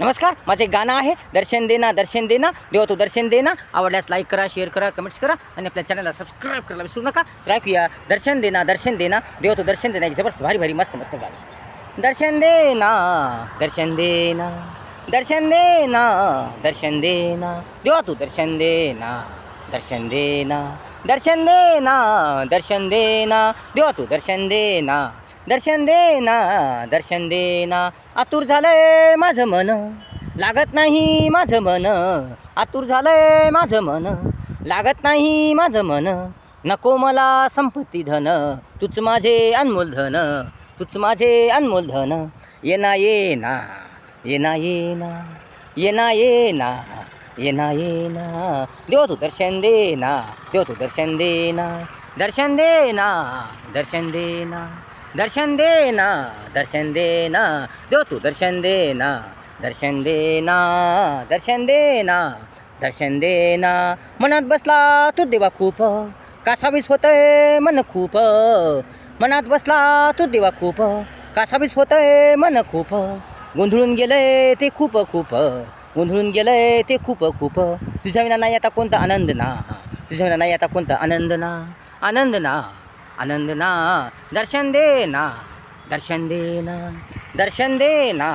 नमस्कार माझे गाणं आहे दर्शन देना दर्शन देना देवा तू दर्शन देना. आवडल्यास लाईक करा शेअर करा कमेंट्स करा आणि आपल्या चॅनलला सबस्क्राईब करायला विसरू नका. ऐकूया दर्शन देना दर्शन देना देवा तू दर्शन देना एक जबरदस्त भारी भारी मस्त मस्त गाणं. दर्शन देना दर्शन देना दर्शन देना दर्शन देना देवा तू दर्शन देना. दर्शन देना दर्शन देना दर्शन देना देवा तू दर्शन देना दर्शन देना दर्शन देना. आतुर झालंय माझं मन लागत नाही माझं मन. आतुर झालंय माझं मन लागत नाही माझं मन. नको मला संपत्ती धन तूच माझे अनमोल धन तूच माझे अनमोल धन. येना येना येना येना येना येना. येना येना देव तू दर्शन देना देव तू दर्शन देना दर्शन देना दर्शन देना दर्शन देना दर्शन देना देव तू दर्शन देना दर्शन देना दर्शन देना दर्शन देना मनात बसला तू देवा खूप कासावीस होतंय मन खूप मनात बसला तू देवा खूप कासावीस होतंय मन खूप गोंधळून गेलंय ते खूप खूप गोंधळून गेलंय ते खूप खूप. तुझ्या विना नाही आता कोणता आनंद ना. तुझ्या विना नाही आता कोणता आनंद ना. आनंद ना. आनंद ना. दर्शन दे ना. दर्शन दे ना. दर्शन दे ना.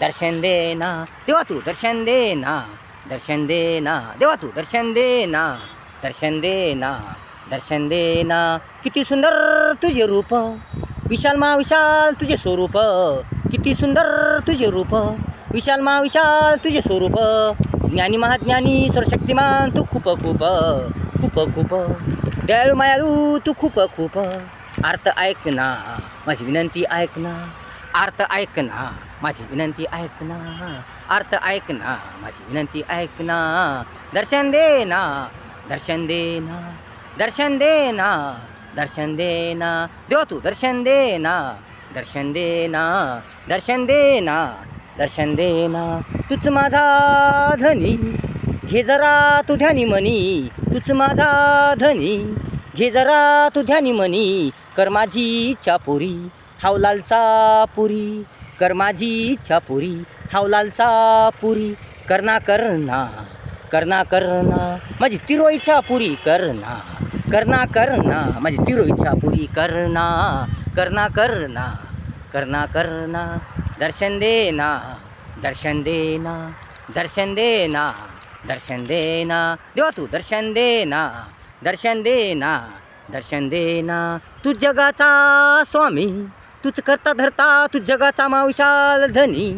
दर्शन दे ना. देवा तू दर्शन दे ना. दर्शन दे ना. देवा तू दर्शन दे ना. दर्शन दे ना. दर्शन दे ना. किती सुंदर तुझे रूप. विशाल मा विशाल तुझे स्वरूप. किती सुंदर तुझे रूप. विशाल मा विशाल तुझे स्वरूप. ज्ञानी महाज्ञानी सर्वशक्तिमान तू खूप खूप खूप खूप. दयाळू मायाळू तू खूप खूप. अर्थ ऐक ना माझी विनंती ऐक ना. अर्थ ऐक ना माझी विनंती ऐक ना. अर्थ ऐक ना माझी विनंती ऐक ना. दर्शन दे ना दर्शन दे ना. दर्शन दे ना दर्शन दे ना. देव तू दर्शन दे ना. दर्शन दे ना दर्शन दे ना. दर्शन देना तूच माझा धनी. घे जरा तू ध्यानी मनी तूच माझा धनी. घे जरा तू ध्यानी मनी कर माझी इच्छा पुरी हावलालचा पुरी. कर माझी इच्छा पुरी हावलालसा पुरी. करना करना करना करना माझी तिरो इच्छा पुरी करना. करना करना माझी तिरो इच्छा पुरी करना. करना करना करना करना. दर्शन देना दर्शन देना दर्शन देना दर्शन देना। देवा तू दर्शन देना दर्शन देना दर्शन देना। तू जगाचा स्वामी तूच करता धरता तू जगाचा माविशाल धनी।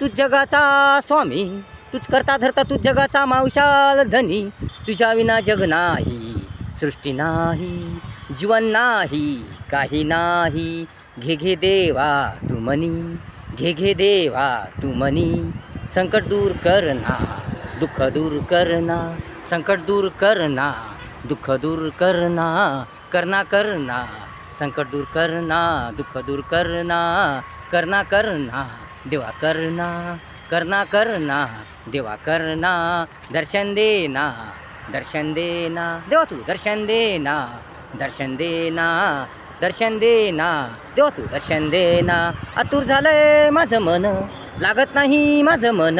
तू जगाचा स्वामी तूच करता धरता तू जगाचा माविशाल धनी। तुझ्या विना जग नाही सृष्टी नाही जीवन नाही काही नाही। घे घे देवा तू मनी। घे घे देवा तू मनी संकट दूर करना दुःख दूर करना संकट दूर करना दुःख दूर करना करना करना संकट दूर करना दुःख दूर करना करना करना देवा करना करना करना देवा करना दर्शन देना दर्शन देना देवा तू दर्शन देना दर्शन देना दर्शन देना. देवा तू दर्शन देना. आतुर झालंय माझं मन. लागत नाही माझं मन.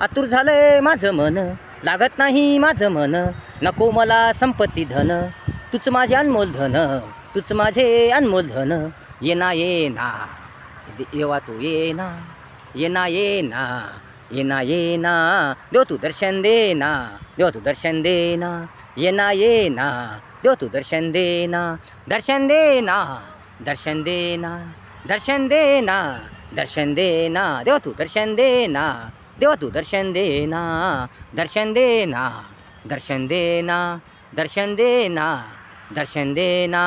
आतुर झालंय माझं मन. लागत नाही माझं मन. नको मला संपत्ती धन. तूच माझे अनमोल धन. तूच माझे अनमोल धन. येना येना. देवा तू येना. येना येना. येना येना. देव तू दर्शन देना. देव तू दर्शन देना येना येना देव तू दर्शन देना दर्शन देना दर्शन देना दर्शन देना दर्शन देना देव तू दर्शन देना देवा तू दर्शन देना दर्शन देना दर्शन देना दर्शन देना दर्शन देना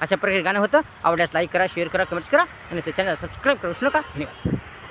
अशा प्रकारे गाणं होतं आवडल्यास लाईक करा शेअर करा कमेंट्स करा आणि त्या सबस्क्राईब करू नका धन्यवाद